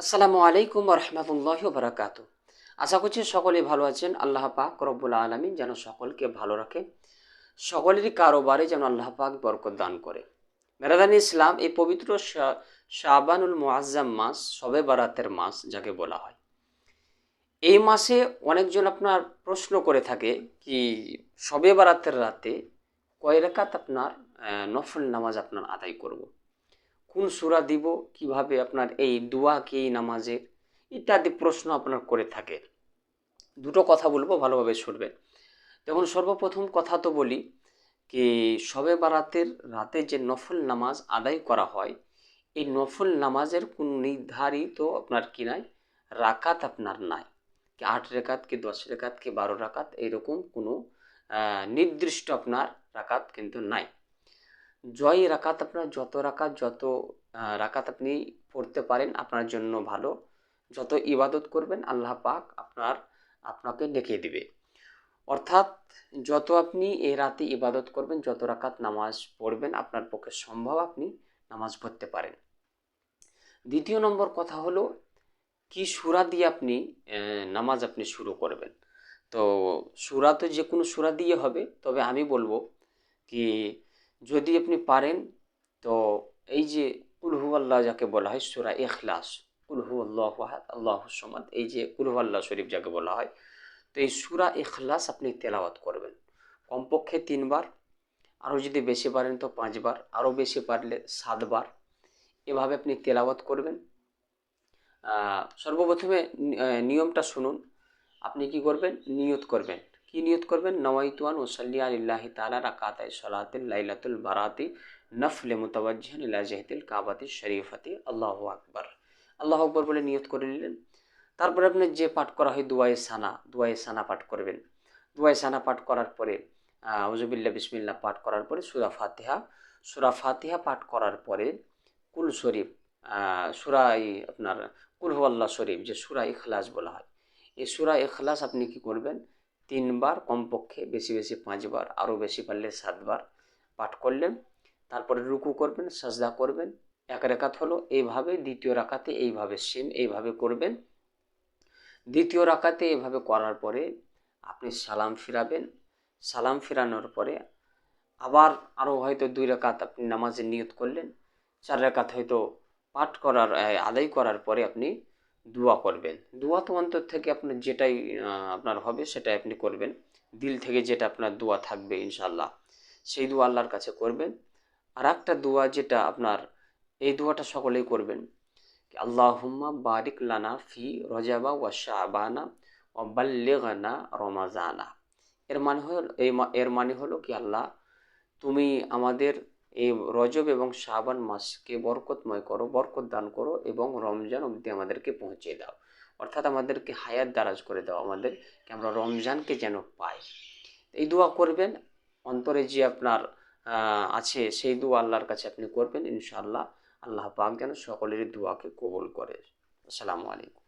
আসসালামু আলাইকুম রহমতুল্লাহ বারাকাত আশা করছি সকলে ভালো আছেন। আল্লাহ পাক রব্বুল আলমিন যেন সকলকে ভালো রাখে। সকলেরই কারোবারে যেন আল্লাহ পাক বরকত দান করে। মেরাদান ইসলাম এই পবিত্র শা- শাবানুল মুআজ্জাম মাস সবে বারাতের মাস যাকে বলা হয়। এই মাসে অনেকজন আপনার প্রশ্ন করে থাকে কি সবে বারাতের রাতে কয় রেখাত আপনার নফল নামাজ আপনার আদায় করব। কোন সূরা দিব, কীভাবে আপনার এই দোয়া কি নামাজের, ইত্যাদি প্রশ্ন আপনার করে থাকে। দুটো কথা বলব, ভালোভাবে শুনবেন। দেখুন সর্বপ্রথম কথা তো বলি কি, সবে বারাতের রাতে যে নফল নামাজ আদায় করা হয়, এই নফল নামাজের কোন নির্ধারিত আপনার কি নাই, রাকাত আপনার নাই। কি আট রেখাত কি দশ রেখাত কি বারো রাকাত এইরকম কোনো নির্দিষ্ট আপনার রাকাত কিন্তু নাই। জয় রাকাত আপনার, যত রাকাত যত রাকাত আপনি পড়তে পারেন, আপনার জন্য ভালো। যত ইবাদত করবেন, আল্লাহ পাক আপনার, আপনাকে ডেকে দিবে। অর্থাৎ যত আপনি এই রাতে ইবাদত করবেন, যত রাকাত নামাজ পড়বেন, আপনার পক্ষে সম্ভব আপনি নামাজ পড়তে পারেন। দ্বিতীয় নম্বর কথা হলো, কি সুরা দিয়ে আপনি নামাজ আপনি শুরু করবেন? তো সুরা তো যে কোনো সুরা দিয়ে হবে, তবে আমি বলব কি যদি আপনি পারেন, তো এই যে কুলহু আল্লাহ যাকে বলা হয় সুরা এখলাস কুলহু আল্লাহ আল্লাহ সমাদ, এই যে কুলহু আল্লাহ শরীফ যাকে বলা হয়, তো এই সুরা এখলাস আপনি তেলাওয়াত করবেন। কমপক্ষে তিনবার, আরও যদি বেশি পারেন তো পাঁচবার, আরও বেশি পারলে সাতবার। এভাবে আপনি তেলাওয়াত করবেন। সর্বপ্রথমে নিয়মটা শুনুন। আপনি কি করবেন? নিয়ত করবেন। কি নিয়ত করবেন? নওয়াইতুয়ান ওসাল্লি আলিল্লাহি তালা রাকাতাই সলাতিল লাইলাতুল বারাতি নফলে মুতাওয়াজ্জিহান ইলা জাহিতিল কাবাতি শরীফাতি। আল্লাহ আকবর। আল্লাহ আকবর বলে নিয়ত করে নিলেন। তারপরে আপনি যে পাঠ করা হয় দুয়ায়ে সানা দুয়ায়ে সানা পাঠ করবেন। দুয়ায়ে সানা পাঠ করার পরে আউজুবিল্লা বিসমিল্লা পাঠ করার পরে সুরা ফাতিহা। সুরা ফাতিহা পাঠ করার পরে কুল শরীফ সুরা আপনার কুল আল্লাহ শরীফ, যে সুরা ইখলাস বলা হয়। এই সুরা ইখলাস আপনি কি করবেন? তিনবার, কমপক্ষে বেশি বেশি পাঁচবার, আরও বেশি পারলে সাতবার পাঠ করলেন। তারপরে রুকু করবেন, সাজদা করবেন, এক রেখাত হলো এইভাবে, দ্বিতীয় রাখাতে এইভাবে সেম এইভাবে করবেন। দ্বিতীয় রাখাতে এইভাবে করার পরে আপনি সালাম ফিরাবেন। সালাম ফিরানোর পরে আবার আরও হয়তো দুই রাকাত আপনি নামাজে নিয়ত করলেন, চার রাকাত হয়তো পাঠ করার আদায় করার পরে আপনি দোয়া করবেন। দোয়া তো অন্তর থেকে আপনার যেটাই আপনার হবে সেটাই আপনি করবেন। দিল থেকে যেটা আপনার দোয়া থাকবে ইনশাল্লাহ সেই দোয়া আল্লাহর কাছে করবেন। আর একটা দোয়া যেটা আপনার, এই দোয়াটা সকলেই করবেন। আল্লাহুম্মা বারিক লানা ফি রজাবা ওয়া শাবানা ওয়া বাল্লিগনা রমাজানা। এর মানে হল, এই এর মানে হলো কি আল্লাহ, তুমি আমাদের এই রজব এবং শাবান মাসকে বরকতময় করো, বরকত দান করো এবং রমজান অবধি আমাদেরকে পৌঁছে দাও। অর্থাৎ আমাদেরকে হায়াত দারাজ করে দাও আমাদেরকে আমরা রমজানকে যেন পাই। এই দোয়া করবেন, অন্তরে যে আপনার আছে সেই দোয়া আল্লাহর কাছে আপনি করবেন, ইনশাআল্লাহ। আল্লাহ পাক যেন সকলেরই দোয়াকে কবুল করে। আসসালামু আলাইকুম।